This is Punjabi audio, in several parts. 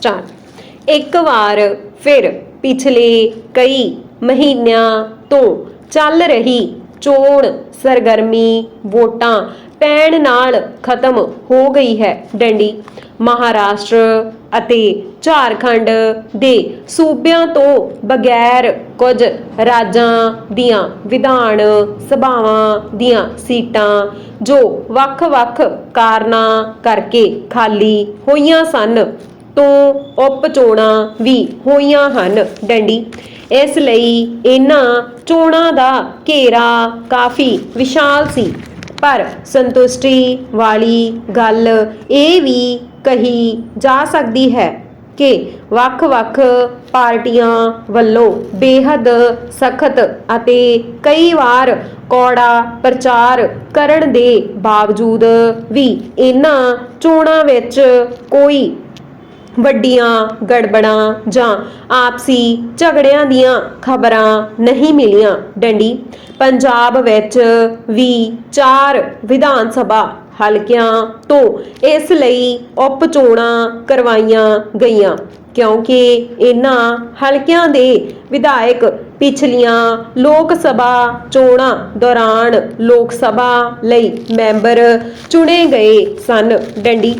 ਸਟਾਰਟ ਇੱਕ ਵਾਰ ਫਿਰ ਪਿਛਲੇ ਕਈ ਮਹੀਨਿਆਂ ਤੋਂ ਚੱਲ ਰਹੀ ਚੋਣ ਸਰਗਰਮੀ ਵੋਟਾਂ ਪੈਣ ਨਾਲ ਖਤਮ ਹੋ ਗਈ ਹੈ ਡੰਡੀ। ਮਹਾਰਾਸ਼ਟਰ ਅਤੇ ਝਾਰਖੰਡ ਦੇ ਸੂਬਿਆਂ ਤੋਂ ਬਗੈਰ ਕੁਝ ਰਾਜਾਂ ਦੀਆਂ ਵਿਧਾਨ ਸਭਾਵਾਂ ਦੀਆਂ ਸੀਟਾਂ ਜੋ ਵੱਖ-ਵੱਖ ਕਾਰਨਾਂ ਕਰਕੇ ਖਾਲੀ ਹੋਈਆਂ ਸਨ। ਤੋਂ ਉਪ ਚੋਣਾਂ ਵੀ ਹੋਈਆਂ ਹਨ, ਡੰਡੀ। ਇਸ ਲਈ ਇਹਨਾਂ ਚੋਣਾਂ ਦਾ ਘੇਰਾ ਕਾਫੀ ਵਿਸ਼ਾਲ ਸੀ। ਪਰ ਸੰਤੁਸ਼ਟੀ ਵਾਲੀ ਗੱਲ ਇਹ ਵੀ ਕਹੀ ਜਾ ਸਕਦੀ ਹੈ ਕਿ ਵੱਖ-ਵੱਖ ਪਾਰਟੀਆਂ ਵੱਲੋਂ ਬੇਹੱਦ ਸਖਤ ਅਤੇ ਕਈ ਵਾਰ ਕੌੜਾ ਪ੍ਰਚਾਰ ਕਰਨ ਦੇ ਬਾਵਜੂਦ ਵੀ ਇਹਨਾਂ ਚੋਣਾਂ ਵਿੱਚ ਕੋਈ ਵੱਡੀਆਂ ਗੜਬੜਾਂ ਜਾਂ ਆਪਸੀ ਝਗੜਿਆਂ ਦੀਆਂ ਖਬਰਾਂ ਨਹੀਂ ਮਿਲੀਆਂ, ਡੰਡੀ। ਪੰਜਾਬ ਵਿੱਚ ਵੀ ਚਾਰ ਵਿਧਾਨ ਸਭਾ ਹਲਕਿਆਂ ਤੋਂ ਇਸ ਲਈ ਉਪ ਚੋਣਾਂ ਕਰਵਾਈਆਂ ਗਈਆਂ, ਕਿਉਂਕਿ ਇਹਨਾਂ ਹਲਕਿਆਂ ਦੇ ਵਿਧਾਇਕ ਪਿਛਲੀਆਂ ਲੋਕ ਸਭਾ ਚੋਣਾਂ ਦੌਰਾਨ ਲੋਕ ਸਭਾ ਲਈ ਮੈਂਬਰ ਚੁਣੇ ਗਏ ਸਨ, ਡੰਡੀ।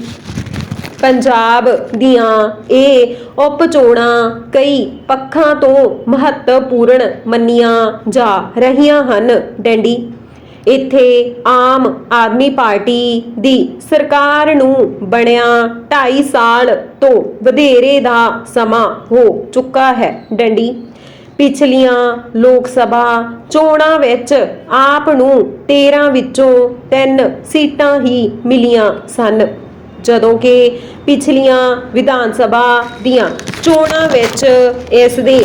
ਪੰਜਾਬ ਦੀਆਂ ਇਹ ਉਪ ਚੋਣਾਂ ਕਈ ਪੱਖਾਂ ਤੋਂ ਮਹੱਤਵਪੂਰਨ ਮੰਨੀਆਂ ਜਾ ਰਹੀਆਂ ਹਨ। ਡੈਂਡੀ, ਇੱਥੇ ਆਮ ਆਦਮੀ ਪਾਰਟੀ ਦੀ ਸਰਕਾਰ ਨੂੰ ਬਣਿਆ 2.5 ਸਾਲ ਤੋਂ ਵਧੇਰੇ ਦਾ ਸਮਾਂ ਹੋ ਚੁੱਕਾ ਹੈ। ਡੰਡੀ, ਪਿਛਲੀਆਂ ਲੋਕ ਸਭਾ ਚੋਣਾਂ ਵਿੱਚ ਆਪ ਨੂੰ 13 ਵਿੱਚੋਂ 3 ਸੀਟਾਂ ਹੀ ਮਿਲੀਆਂ ਸਨ। ਜਦੋਂ ਕਿ ਪਿਛਲੀਆਂ ਵਿਧਾਨ ਸਭਾ ਦੀਆਂ ਚੋਣਾਂ ਵਿੱਚ ਇਸ ਦੇ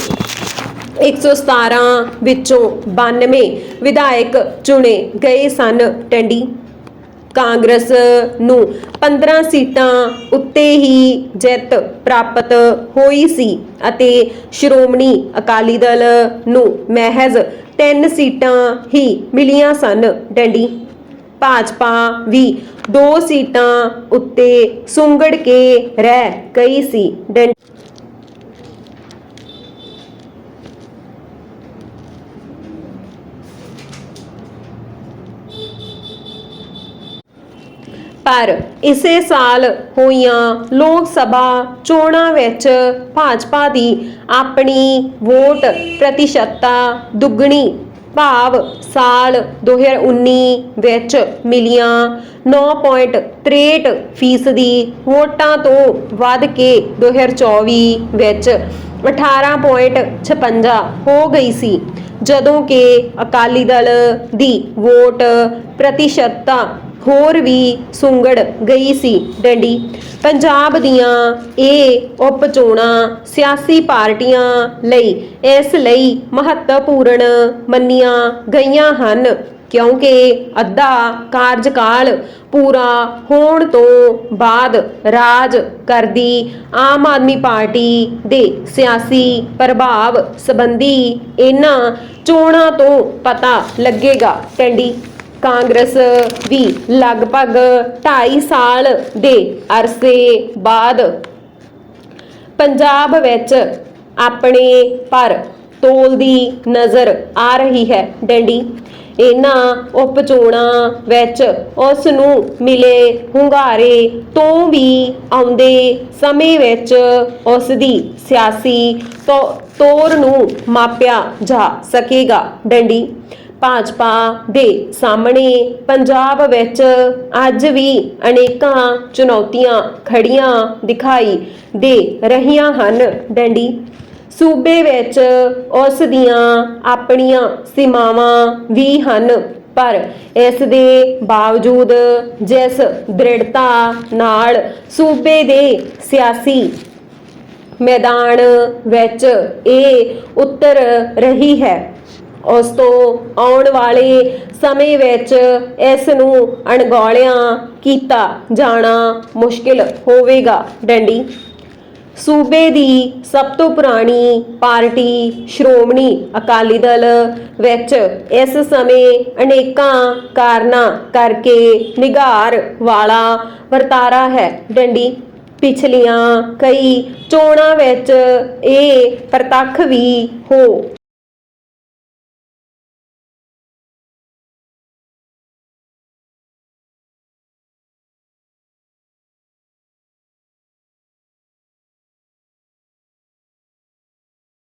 117 ਵਿੱਚੋਂ 92 ਵਿਧਾਇਕ ਚੁਣੇ ਗਏ ਸਨ। ਟੰਡੀ, ਕਾਂਗਰਸ ਨੂੰ 15 ਸੀਟਾਂ ਉੱਤੇ ਹੀ ਜਿੱਤ ਪ੍ਰਾਪਤ ਹੋਈ ਸੀ ਅਤੇ ਸ਼੍ਰੋਮਣੀ ਅਕਾਲੀ ਦਲ ਨੂੰ ਮਹਿਜ਼ 3 ਸੀਟਾਂ ਹੀ ਮਿਲੀਆਂ ਸਨ। ਡੰਡੀ ਭਾਜਪਾ ਵੀ ਦੋ ਸੀਟਾਂ ਉੱਤੇ ਸੁੰਗੜ ਕੇ ਰਹਿ ਗਈ ਸੀ। ਪਰ ਇਸੇ ਸਾਲ ਹੋਈਆਂ ਲੋਕ ਸਭਾ ਚੋਣਾਂ ਵਿੱਚ ਭਾਜਪਾ ਦੀ ਆਪਣੀ ਵੋਟ ਪ੍ਰਤੀਸ਼ਤਤਾ ਦੁੱਗਣੀ ਭਾਵ ਸਾਲ 2019 ਵਿੱਚ ਮਿਲੀਆਂ 9.63 ਫੀਸਦੀ ਵੋਟਾਂ ਤੋਂ ਵੱਧ ਕੇ 2024 ਵਿੱਚ 18.56 ਹੋ ਗਈ ਸੀ। ਜਦੋਂ ਕਿ ਅਕਾਲੀ ਦਲ ਦੀ ਵੋਟ ਪ੍ਰਤੀਸ਼ਤਤਾ ਹੋਰ ਵੀ ਸੁੰਗੜ ਗਈ ਸੀ ਡੰਡੀ। ਪੰਜਾਬ ਦੀਆਂ ਇਹ ਉਪ ਚੋਣਾਂ ਸਿਆਸੀ ਪਾਰਟੀਆਂ ਲਈ ਇਸ ਲਈ ਮਹੱਤਵਪੂਰਨ ਮੰਨੀਆਂ ਗਈਆਂ ਹਨ, ਕਿਉਂਕਿ ਅੱਧਾ ਕਾਰਜਕਾਲ ਪੂਰਾ ਹੋਣ ਤੋਂ ਬਾਅਦ ਰਾਜ ਕਰਦੀ ਆਮ ਆਦਮੀ ਪਾਰਟੀ ਦੇ ਸਿਆਸੀ ਪ੍ਰਭਾਵ ਸੰਬੰਧੀ ਇਹਨਾਂ ਚੋਣਾਂ ਤੋਂ ਪਤਾ ਲੱਗੇਗਾ। ਟੰਡੀ ਕਾਂਗਰਸ ਵੀ ਲਗਭਗ 2.5 ਸਾਲ ਦੇ ਅਰਸੇ ਬਾਅਦ ਪੰਜਾਬ ਵਿੱਚ ਆਪਣੇ ਪਰ ਤੋਲਦੀ ਨਜ਼ਰ ਆ ਰਹੀ ਹੈ ਡੰਡੀ। ਇਹਨਾਂ ਉਪ ਚੋਣਾਂ ਵਿੱਚ ਉਸ ਨੂੰ ਮਿਲੇ ਹੁੰਗਾਰੇ ਤੋਂ ਵੀ ਆਉਂਦੇ ਸਮੇਂ ਵਿੱਚ ਉਸ ਦੀ ਸਿਆਸੀ ਤੌ- ਤੋਰ ਨੂੰ ਮਾਪਿਆ ਜਾ ਸਕੇਗਾ। ਡੰਡੀ ਭਾਜਪਾ ਦੇ ਸਾਹਮਣੇ ਪੰਜਾਬ ਵਿੱਚ ਅੱਜ ਵੀ ਅਨੇਕਾਂ ਚੁਣੌਤੀਆਂ ਖੜੀਆਂ ਦਿਖਾਈ ਦੇ ਰਹੀਆਂ ਹਨ। ਡੰਡੀ, ਸੂਬੇ ਵਿੱਚ ਉਸ ਦੀਆਂ ਆਪਣੀਆਂ ਸੀਮਾਵਾਂ ਵੀ ਹਨ, ਪਰ ਇਸ ਦੇ ਬਾਵਜੂਦ ਜਿਸ ਦ੍ਰਿੜਤਾ ਨਾਲ ਸੂਬੇ ਦੇ ਸਿਆਸੀ ਮੈਦਾਨ ਵਿੱਚ ਇਹ ਉਤਰ ਰਹੀ ਹੈ ਉਸ ਤੋਂ ਆਉਣ ਵਾਲੇ ਸਮੇਂ ਵਿੱਚ ਇਸ ਨੂੰ ਅਣਗੌਲਿਆਂ ਕੀਤਾ ਜਾਣਾ ਮੁਸ਼ਕਿਲ ਹੋਵੇਗਾ। ਡੰਡੀ, ਸੂਬੇ ਦੀ ਸਭ ਤੋਂ ਪੁਰਾਣੀ ਪਾਰਟੀ ਸ਼੍ਰੋਮਣੀ ਅਕਾਲੀ ਦਲ ਵਿੱਚ ਇਸ ਸਮੇਂ ਅਨੇਕਾਂ ਕਾਰਨਾਂ ਕਰਕੇ ਨਿਗਾਰ ਵਾਲਾ ਵਰਤਾਰਾ ਹੈ। ਡੰਡੀ, ਪਿਛਲੀਆਂ ਕਈ ਚੋਣਾਂ ਵਿੱਚ ਇਹ ਪ੍ਰਤੱਖ ਵੀ ਹੋ